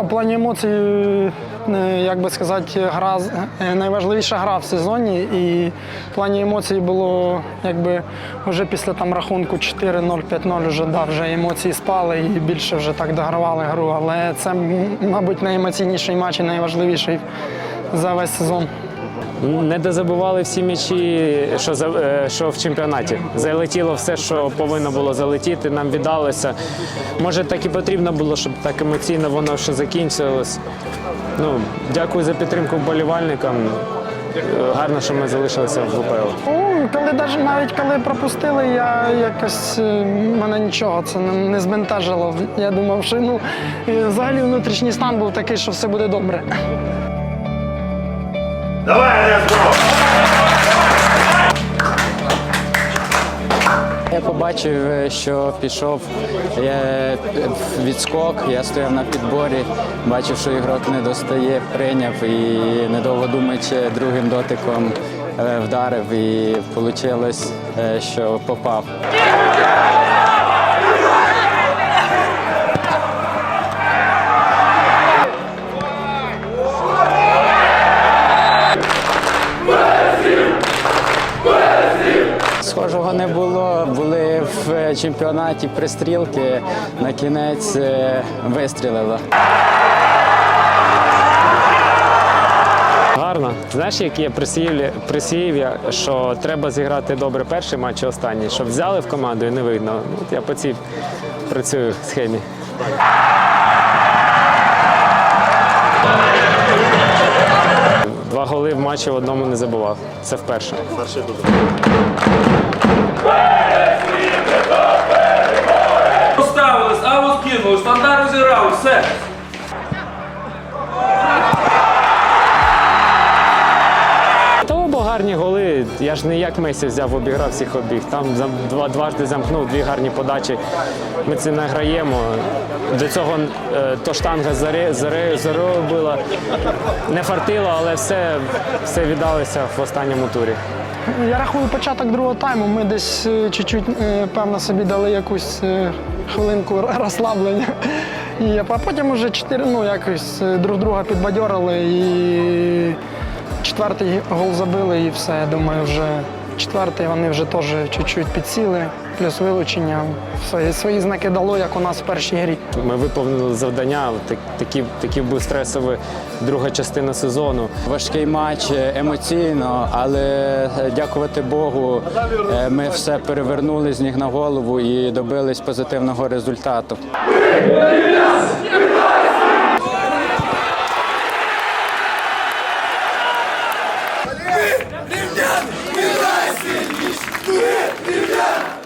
У плані емоцій, е, як би сказати, гра е, найважливіша гра в сезоні. І в плані емоцій було якби вже після там рахунку 4-0, 5-0 вже, да, вже емоції спали і більше вже так догравали гру. Але це, мабуть, найемоційніший матч і найважливіший за весь сезон. Не дозабували всі м'ячі, що, за- е, що в чемпіонаті. Залетіло все, що повинно було залетіти, нам віддалося. Може, так і потрібно було, щоб так емоційно воно ще закінчилось. Ну, дякую за підтримку вболівальникам. Е, Гарно, що ми залишилися в. Ну, коли даже навіть коли пропустили, я якось е, мене нічого це не, не збентежило. Я думав, що ну взагалі внутрішній стан був такий, що все буде добре. Давай, Резко! Я побачив, е, що пішов е, відскок, я стояв на підборі, бачив, що ігрок не достає, прийняв і недовго думаючи, другим дотиком е, вдарив і вийшло, що попав. Схожого не було. Були в е, чемпіонаті пристрілки, на кінець е, вистрілило. Гарно. Знаєш, як є присіїв'я, що треба зіграти добре перший матч і останній, щоб взяли в команду і не видно. От я по цій працюю схемі. Два голи в матчі в одному не забував. Це вперше. Поставились, аву скинули, стандарт розіграли, все. Я ж не як Месі взяв, обіграв всіх обіг. Там два, дважди замкнув, дві гарні подачі. Ми це не граємо. До цього е, то штанга заре, заре, була. Не фартило, але все, все віддалося в останньому турі. Я рахую початок другого тайму. Ми десь е, чуть-чуть, е, певно, собі дали якусь хвилинку розслаблення. І, а потім вже чотири, ну, якось друг друга підбадьорили і четвертий гол забили, і все. Я думаю, вже четвертий вони вже теж чуть-чуть підсіли, плюс вилучення. Свої, свої знаки дало, як у нас в першій грі. Ми виповнили завдання. Так- Такі, такі був стресовий друга частина сезону. Важкий матч е, емоційно, але е, дякувати Богу, е, ми все перевернули з ніг на голову і добились позитивного результату. Мы римляне! Мы райские лишь! Мы римляне!